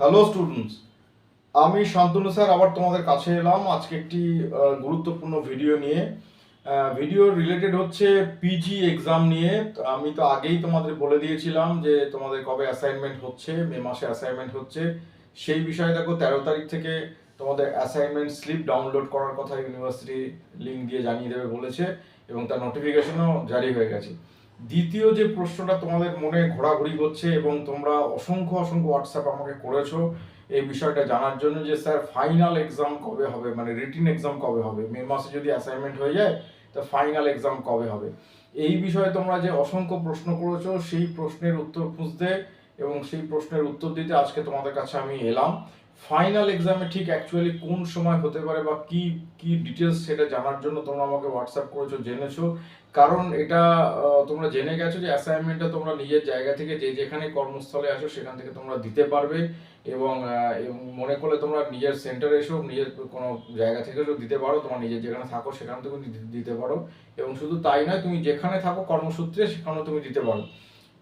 Hello students আমি Shantanu sir, আবার তোমাদের কাছে এলাম। আজকে একটি গুরুত্বপূর্ণ ভিডিও নিয়ে। ভিডিও রিলেটেড হচ্ছে পিজি এক্সাম নিয়ে। আমি তো আগেই তোমাদের বলে দিয়েছিলাম যে তোমাদের কবে অ্যাসাইনমেন্ট হচ্ছে, মে মাসে অ্যাসাইনমেন্ট হচ্ছে। সেই বিষয়ে দেখো, তেরো তারিখ থেকে তোমাদের অ্যাসাইনমেন্ট স্লিপ ডাউনলোড করার কথা ইউনিভার্সিটি লিঙ্ক দিয়ে জানিয়ে দেবে বলেছে এবং তার নোটিফিকেশনও জারি হয়ে গেছে। দ্বিতীয় যে প্রশ্নটা তোমাদের মনে ঘোরাঘুরি করছে এবং তোমরা অসংখ্য অসংখ্য হোয়াটসঅ্যাপ আমাকে করেছ, এই বিষয়টা জানার জন্য যে, স্যার ফাইনাল এক্সাম কবে হবে? মানে রিটিন এক্সাম কবে হবে? মে মাসে যদি অ্যাসাইনমেন্ট হয়ে যায়, তো ফাইনাল এক্সাম কবে হবে? এই বিষয়ে তোমরা যে অসংখ্য প্রশ্ন করেছ, সেই প্রশ্নের উত্তর খুঁজতে এবং সেই প্রশ্নের উত্তর দিতে আজকে তোমাদের কাছে আমি এলাম। ফাইনাল এক্সামে ঠিক অ্যাকচুয়ালি কোন সময় হতে পারে বা কি কি ডিটেলস সেটা জানার জন্য তোমরা আমাকে হোয়াটসঅ্যাপ করেছ, জেনেছো। কারণ এটা তোমরা জেনে গেছো যে অ্যাসাইনমেন্টটা তোমরা নিজের জায়গা থেকে যে যেখানে কর্মস্থলে আসো সেখান থেকে তোমরা দিতে পারবে এবং মনে করলে তোমরা নিজের সেন্টারে এসেও নিজের কোনো জায়গা থেকে দিতে পারো। তোমার নিজের যেখানে থাকো সেখান থেকেও দি- দিতে পারো। এবং শুধু তাই নয়, তুমি যেখানে থাকো কর্মসূত্রে সেখানেও তুমি দিতে পারো।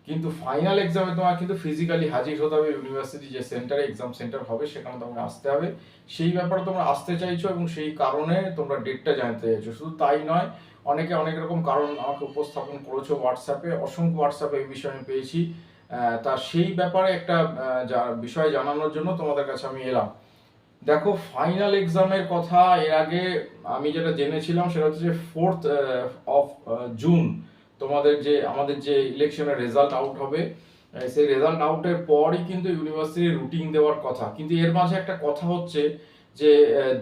কিন্তু ফাইনাল এক্সামে তোমার কিন্তু ফিজিক্যালি হাজির হতে হবে ইউনিভার্সিটি যে সেন্টারে এক্সাম সেন্টার হবে, সেখানে তোমাকে আসতে হবে। সেই ব্যাপারে তোমরা আসতে চাইছো এবং সেই কারণে তোমরা ডেটটা জানতে চাইছো। শুধু তাই নয়, অনেকে অনেক রকম কারণ আমাকে উপস্থাপন করেছ হোয়াটসঅ্যাপে অসংখ্য হোয়াটসঅ্যাপে এই বিষয়ে আমি পেয়েছি। তা সেই ব্যাপারে একটা বিষয় জানানোর জন্য তোমাদের কাছে আমি এলাম। দেখো ফাইনাল এক্সামের কথা এর আগে আমি যেটা জেনেছিলাম সেটা হচ্ছে যে ফোর্থ অফ জুন তোমাদের যে, আমাদের যে ইলেকশনের রেজাল্ট আউট হবে সেই রেজাল্ট আউটের পরই কিন্তু ইউনিভার্সিটির রুটিন দেওয়ার কথা। কিন্তু এর মাঝে একটা কথা হচ্ছে যে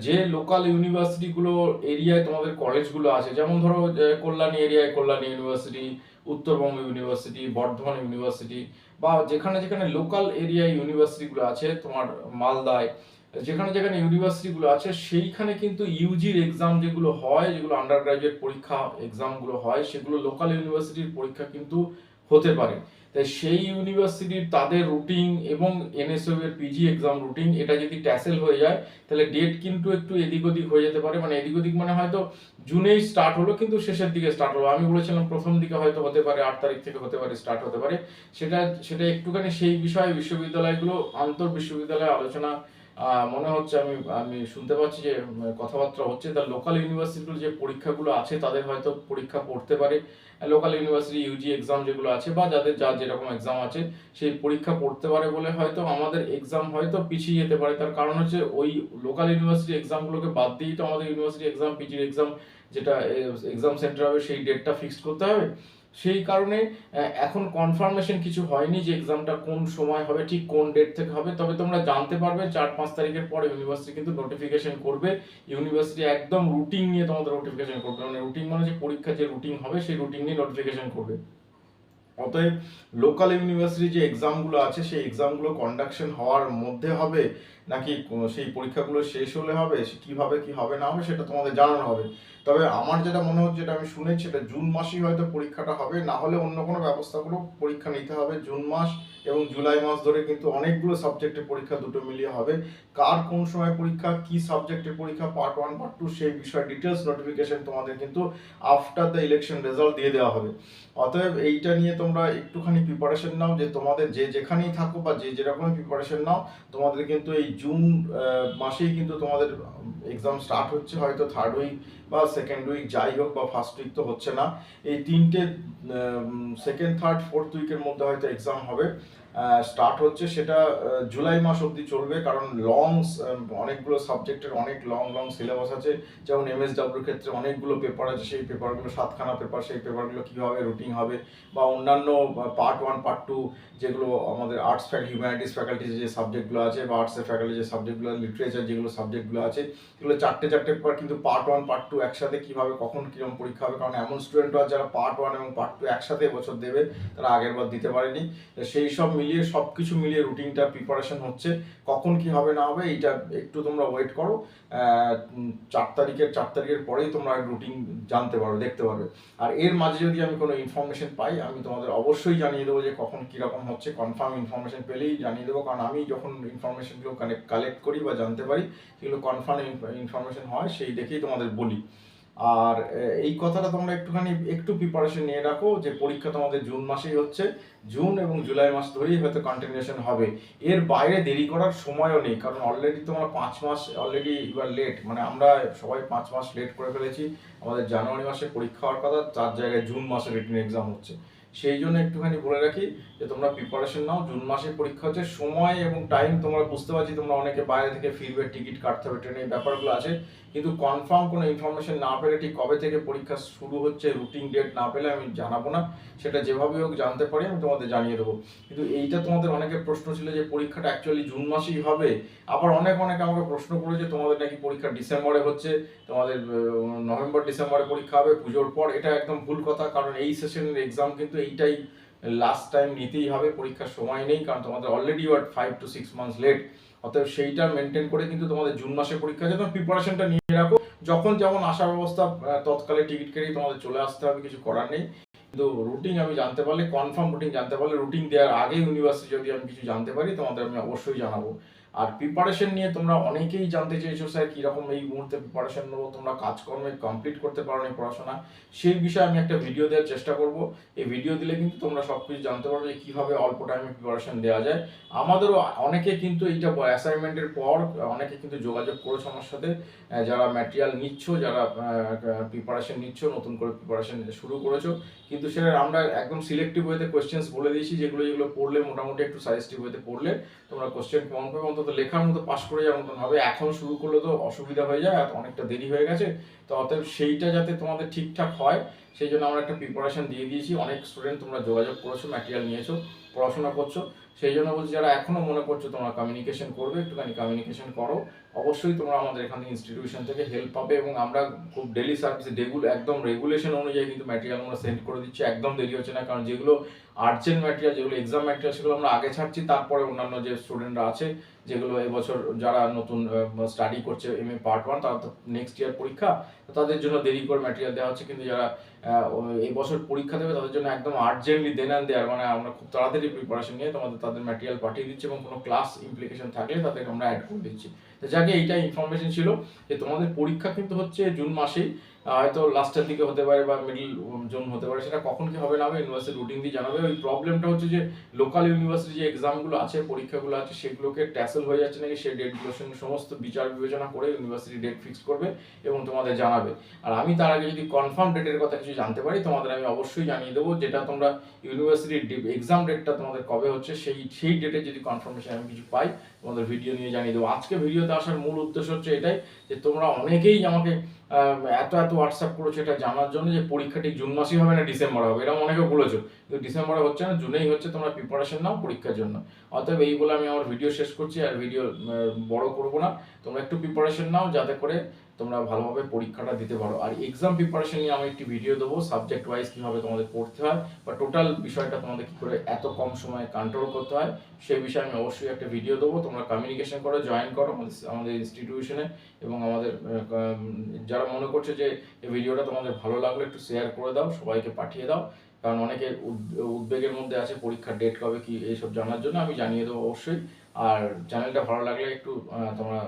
যে লোকাল ইউনিভার্সিটিগুলো এরিয়ায় তোমাদের কলেজগুলো আছে, যেমন ধরো কল্যাণী এরিয়ায় Kalyani university Uttarbanga university Bardhaman university বা যেখানে যেখানে লোকাল এরিয়ায় ইউনিভার্সিটিগুলো আছে, তোমার মালদায় যেখানে যেখানে ইউনিভার্সিটিগুলো আছে, সেইখানে কিন্তু ইউজির এক্সাম যেগুলো হয়, যেগুলো আন্ডার গ্রাজুয়েট পরীক্ষা এক্সামগুলো হয়, সেগুলো লোকাল ইউনিভার্সিটির পরীক্ষা কিন্তু হতে পারে। তাই সেই ইউনিভার্সিটির তাদের রুটিন এবং এনএসইউ এর পিজি এক্সাম রুটিন এটা যদি ট্যাসেল হয়ে যায়, তাহলে ডেট কিন্তু একটু এদিক ওদিক হয়ে যেতে পারে। মানে এদিক ওদিক মানে হয়তো জুনেই স্টার্ট হলো, কিন্তু শেষের দিকে স্টার্ট হলো। আমি বলেছিলাম প্রথম দিকে হয়তো হতে পারে, আট তারিখ থেকে হতে পারে স্টার্ট হতে পারে। সেটা সেটা একটুখানি সেই বিষয়ে বিশ্ববিদ্যালয়গুলো আন্তর বিশ্ববিদ্যালয়ে আলোচনা মনে হচ্ছে আমি আমি শুনতে পাচ্ছি যে কথাবার্তা হচ্ছে তার লোকাল ইউনিভার্সিটির যে পরীক্ষাগুলো আছে, তাদের হয়তো পরীক্ষা পড়তে পারে। লোকাল ইউনিভার্সিটি ইউজি এক্সাম যেগুলো আছে, বা যাদের, যার যেরকম এক্সাম আছে, সেই পরীক্ষা পড়তে পারে বলে হয়তো আমাদের এক্সাম হয়তো পিছিয়ে যেতে পারে। তার কারণ হচ্ছে ওই লোকাল ইউনিভার্সিটি এক্সামগুলোকে বাদ দিয়েই তো আমাদের ইউনিভার্সিটি এক্সাম পিজির এক্সাম যেটা এক্সাম সেন্টার হবে, সেই ডেটটা ফিক্সড করতে হবে। সেই কারণে এখন কনফার্মেশন কিছু হয়নি যে এক্সামটা কোন সময় হবে, ঠিক কোন ডেট থেকে হবে। তবে তোমরা জানতে পারবে, চার পাঁচ তারিখের পরে ইউনিভার্সিটি কিন্তু নোটিফিকেশন করবে। ইউনিভার্সিটি একদম রুটিন নিয়ে তোমাদের নোটিফিকেশন করবে। মানে রুটিন মানে যে পরীক্ষা যে রুটিন হবে, সেই রুটিন নিয়ে নোটিফিকেশন করবে। অতএব লোকাল ইউনিভার্সিটি যে এক্সামগুলো আছে, সেই এক্সামগুলো কন্ডাকশন হওয়ার মধ্যে হবে। নাকি সেই পরীক্ষাগুলো শেষ হলে হবে? কীভাবে, কি হবে, না হবে সেটা তোমাদের জানানো হবে। তবে আমার যেটা মনে হচ্ছে, যেটা আমি শুনেছি, সেটা জুন মাসেই হয়তো পরীক্ষাটা হবে, না হলে অন্য কোনো ব্যবস্থাগুলো পরীক্ষা নিতে হবে। জুন মাস এবং জুলাই মাস ধরে কিন্তু অনেকগুলো সাবজেক্টের পরীক্ষা দুটো মিলিয়ে হবে। কার কোন সময় পরীক্ষা, কি সাবজেক্টের পরীক্ষা পার্ট ওয়ান পার্ট টু সেই বিষয়ে ডিটেলস নোটিফিকেশন তোমাদের কিন্তু আফটার দ্য ইলেকশন রেজাল্ট দিয়ে দেওয়া হবে। অতএব এইটা নিয়ে তোমরা একটুখানি প্রিপারেশন নাও যে তোমাদের যে যেখানেই থাকো বা যে যেরকমই প্রিপারেশন নাও, তোমাদের কিন্তু এই জুন মাসেই কিন্তু তোমাদের এক্সাম স্টার্ট হচ্ছে। হয়তো থার্ড উইক বা সেকেন্ড উইক যাই হোক বা ফার্স্ট উইক তো হচ্ছে না। এই তিনটে সেকেন্ড থার্ড ফোর্থ উইকের মধ্যে হয়তো এক্সাম হবে। স্টার্ট হচ্ছে সেটা জুলাই মাস অবধি চলবে, কারণ লং অনেকগুলো সাবজেক্টের অনেক লং লং সিলেবাস আছে। যেমন এমএসডাব্লিউর ক্ষেত্রে অনেকগুলো পেপার আছে, সেই পেপারগুলো সাতখানা পেপার সেই পেপারগুলো কীভাবে রুটিন হবে, বা অন্যান্য পার্ট ওয়ান পার্ট টু যেগুলো আমাদের আর্টস ফ্যাকাল্টি হিউম্যানিটিস ফ্যাকাল্টিজ যে সাবজেক্টগুলো আছে, বা আর্টসের ফ্যাকাল্টি যে সাবজেক্টগুলো লিটারেচার যেগুলো সাবজেক্টগুলো আছে, এগুলো চারটে চারটে পেপার কিন্তু পার্ট ওয়ান পার্ট টু একসাথে কীভাবে, কখন কীরকম পরীক্ষা হবে, কারণ এমন স্টুডেন্টরা যারা পার্ট ওয়ান এবং পার্ট টু একসাথে এবছর দেবে, তারা আগের বার দিতে পারেনি। সেই সব মিলিয়ে সব কিছু মিলিয়ে রুটিনটা প্রিপারেশন হচ্ছে। কখন কি হবে, না হবে, এইটা একটু তোমরা ওয়েট করো। চার তারিখের চার তারিখের পরেই তোমরা রুটিন জানতে পারো, দেখতে পারবে। আর এর মাঝে যদি আমি কোনো ইনফরমেশন পাই, আমি তোমাদের অবশ্যই জানিয়ে দেবো যে কখন কীরকম হচ্ছে। কনফার্ম ইনফরমেশন পেলেই জানিয়ে দেবো। কারণ আমি যখন ইনফরমেশনগুলো কানেক্ট কালেক্ট করি বা জানতে পারি, সেগুলো কনফার্ম ইনফরমেশন হয়, সেই দেখেই তোমাদের বলি। আর এই কথাটা তোমরা একটুখানি, একটু প্রিপারেশন নিয়ে রাখো যে পরীক্ষা তোমাদের জুন মাসেই হচ্ছে। জুন এবং জুলাই মাস ধরেই হয়তো কন্টিনিউশন হবে। এর বাইরে দেরি করার সময়ও নেই, কারণ অলরেডি তোমরা পাঁচ মাস অলরেডি ইউআর লেট মানে আমরা সবাই পাঁচ মাস লেট করে ফেলেছি। আমাদের জানুয়ারি মাসে পরীক্ষা হওয়ার কথা, তার জায়গায় জুন মাসে রিটেন এক্সাম হচ্ছে। সেই জন্য একটুখানি বলে রাখি যে তোমরা প্রিপারেশন নাও। জুন মাসে পরীক্ষা হচ্ছে। সময় এবং টাইম তোমরা বুঝতে পারছি, তোমরা অনেকে বাইরে থেকে ফিরবে, টিকিট কাটতে হবে ট্রেনে এই ব্যাপারগুলো আছে। কিন্তু কনফার্ম কোনো ইনফরমেশন না পেলে ঠিক কবে থেকে পরীক্ষা শুরু হচ্ছে রুটিন ডেট না পেলে আমি জানাব না। সেটা যেভাবে হোক জানতে পারি, আমি তোমাদের জানিয়ে দেবো। কিন্তু এইটা তোমাদের অনেকের প্রশ্ন ছিল যে পরীক্ষাটা অ্যাকচুয়ালি জুন মাসেই হবে। আবার অনেক অনেক আমাকে প্রশ্ন করেছে তোমাদের নাকি পরীক্ষা ডিসেম্বরে হচ্ছে, তোমাদের নভেম্বর ডিসেম্বরে পরীক্ষা হবে, পুজোর পর। এটা একদম ভুল কথা, কারণ এই সেশনের এক্সাম কিন্তু এইটাই লাস্ট টাইম নিতেই হবে, পরীক্ষার সময় নেই, কারণ তোমাদের already what five to six months late অতএব সেইটা মেনটেন করে কিন্তু তোমাদের জুন মাসে পরীক্ষা আছে প্রিপারেশনটা নিয়ে রাখো। যখন যেমন আসার ব্যবস্থা তৎকালে টিকিট কেটেই তোমাদের চলে আসতে হবে, কিছু করার নেই। কিন্তু রুটিন আমি জানতে পারলে কনফার্ম রুটিন জানতে পারলে রুটিন দেওয়ার আগে ইউনিভার্সিটি যদি আমি কিছু জানতে পারি, তোমাদের আমি অবশ্যই জানাব। আর প্রিপারেশন নিয়ে তোমরা অনেকেই জানতে চেয়েছো, স্যার, কীরকম এই মুহূর্তে প্রিপারেশন নেব, তোমরা কাজকর্মে কমপ্লিট করতে পারো না পড়াশোনা। সেই বিষয়ে আমি একটা ভিডিও দেওয়ার চেষ্টা করব। এই ভিডিও দিলে কিন্তু তোমরা সব কিছু জানতে পারবে কীভাবে অল্প টাইমে প্রিপারেশন দেওয়া যায়। আমাদেরও অনেকে কিন্তু এইটা অ্যাসাইনমেন্টের পর অনেকে কিন্তু যোগাযোগ করেছ আমার সাথে। যারা ম্যাটেরিয়াল নিচ্ছ, যারা প্রিপারেশন নিচ্ছ, নতুন করে প্রিপারেশন শুরু করেছ। কিন্তু সেটা আমরা একদম সিলেক্টিভ ওয়েতে কোয়েশ্চেন্স বলে দিয়েছি, যেগুলো যেগুলো পড়লে মোটামুটি একটু সাজেস্টিভ ওয়েতে পড়লে তোমরা কোশ্চেন কমন পাবে। অন্তত লেখার মতো পাশ করে যাওয়ার মতন হবে। এখন শুরু করলে তো অসুবিধা হয়ে যায় অনেকটা দেরি হয়ে গেছে। তো অতএব সেইটা যাতে তোমাদের ঠিকঠাক হয়, সেই জন্য আমরা একটা প্রিপারেশন দিয়ে দিয়েছি। অনেক স্টুডেন্ট তোমরা যোগাযোগ করেছ ম্যাটেরিয়াল নিয়েছো, পড়াশোনা করছ। সেই জন্য বলছি, যারা এখনও মনে করছ তোমরা কমিউনিকেশন করবে, একটুখানি কমিউনিকেশন করো। অবশ্যই তোমরা আমাদের এখান ইনস্টিটিউশন থেকে হেল্প পাবে এবং আমরা খুব ডেলি সার্ভিস রেগুল একদম রেগুলেশন অনুযায়ী কিন্তু ম্যাটেরিয়াল আমরা সেন্ড করে দিচ্ছি। একদম দেরি হচ্ছে না, কারণ যেগুলো আর্জেন্ট ম্যাটেরিয়াল যেগুলো এক্সাম ম্যাটেরিয়াল সেগুলো আমরা আগে ছাড়ছি। তারপরে অন্যান্য যে স্টুডেন্টরা আছে, যেগুলো এবছর যারা নতুন স্টাডি করছে এম এ পার্ট ওয়ান তারা তো নেক্সট ইয়ার পরীক্ষা তাদের জন্য দেরি করে ম্যাটেরিয়াল দেওয়া হচ্ছে, কিন্তু যারা এই বছর পরীক্ষা দেবে, তাদের জন্য একদম আর্জেন্টলি দেন অ্যান্ড দেয়ার মানে আমরা খুব তাড়াতাড়ি প্রিপারেশন নিয়ে তোমাদের, তাদের ম্যাটেরিয়াল পাঠিয়ে দিচ্ছি এবং কোনো ক্লাস ইমপ্লিকেশন থাকলে তাদেরকে আমরা অ্যাড করে দিচ্ছি। তো যাকে এইটা ইনফরমেশন ছিল, যে তোমাদের পরীক্ষা কিন্তু হচ্ছে জুন মাসেই হয়তো লাস্টের দিকে হতে পারে বা মিডিল জুন হতে পারে সেটা কখন কি হবে না হবে ইউনিভার্সিটি রুটিন দিয়ে জানাবে। ওই প্রবলেমটা হচ্ছে যে লোকাল ইউনিভার্সিটি যে এক্সামগুলো আছে পরীক্ষাগুলো আছে সেগুলোকে ট্যাসেল হয়ে যাচ্ছে নাকি সেই ডেটগুলোর সঙ্গে সমস্ত বিচার বিবেচনা করে ইউনিভার্সিটি ডেট ফিক্স করবে এবং তোমাদের জানাবে। আর আমি তার আগে যদি কনফার্ম ডেটের কথা কিছু জানতে পারি তোমাদের আমি অবশ্যই জানিয়ে দেবো যেটা তোমরা ইউনিভার্সিটির এক্সাম ডেটটা তোমাদের কবে হচ্ছে সেই সেই ডেটে যদি কনফার্মেশন আমি কিছু পাই তোমাদের ভিডিও নিয়ে জানিয়ে দেবো। আজকে ভিডিওতে আসার মূল উদ্দেশ্য হচ্ছে এটাই যে তোমরা অনেকেই আমাকে আম, এত এত হোয়াটসঅ্যাপ করেছ এটা জানার জন্য যে পরীক্ষাটি জুন মাসেই হবে না ডিসেম্বর হবে, এরকম অনেকে বলেছ। কিন্তু ডিসেম্বরে হচ্ছে না, জুনেই হচ্ছে তোমরা প্রিপারেশন নাও পরীক্ষার জন্য। অতএব এই বলে আমি আমার ভিডিও শেষ করছি আর ভিডিও বড় করব না। তোমরা একটু প্রিপারেশন নাও যাতে করে তোমরা ভালোভাবে পরীক্ষাটা দিতে পারো। আর এক্সাম প্রিপারেশন নিয়ে আমি একটি ভিডিও দেবো সাবজেক্ট ওয়াইজ কীভাবে তোমাদের পড়তে হয় বা টোটাল বিষয়টা তোমাদের কী করে এত কম সময়ে কন্ট্রোল করতে হয় সেই বিষয়ে আমি অবশ্যই একটা ভিডিও দেবো। তোমরা কমিউনিকেশন করো জয়েন করো আমাদের ইনস্টিটিউশনে এবং আমাদের যারা মনে করছে যে এই ভিডিওটা তোমাদের ভালো লাগলে একটু শেয়ার করে দাও, সবাইকে পাঠিয়ে দাও। কারণ অনেকে উদ- উদ্বেগের মধ্যে আছে পরীক্ষার ডেট কবে কি, এইসব জানার জন্য আমি জানিয়ে দেবো অবশ্যই। আর চ্যানেলটা ভালো লাগলে একটু তোমরা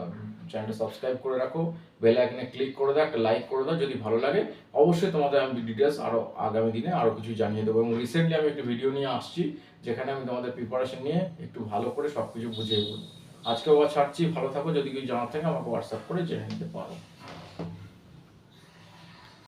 চ্যানেলটা সাবস্ক্রাইব করে রাখো বেল আইকনে ক্লিক করে দাও, একটা লাইক করে দাও, যদি ভালো লাগে, অবশ্যই তোমাদের আমি ডিটেলস আরও আগামী দিনে আরও কিছু জানিয়ে দেবো। এবং রিসেন্টলি আমি একটা ভিডিও নিয়ে আসছি, যেখানে আমি তোমাদের প্রিপারেশন নিয়ে একটু ভালো করে সব কিছু বুঝিয়ে বলব। আজকে আবার ছাড়ছি, ভালো থাকো, যদি কিছু জানার থাকে আমাকে হোয়াটসঅ্যাপ করে জেনে নিতে পারো।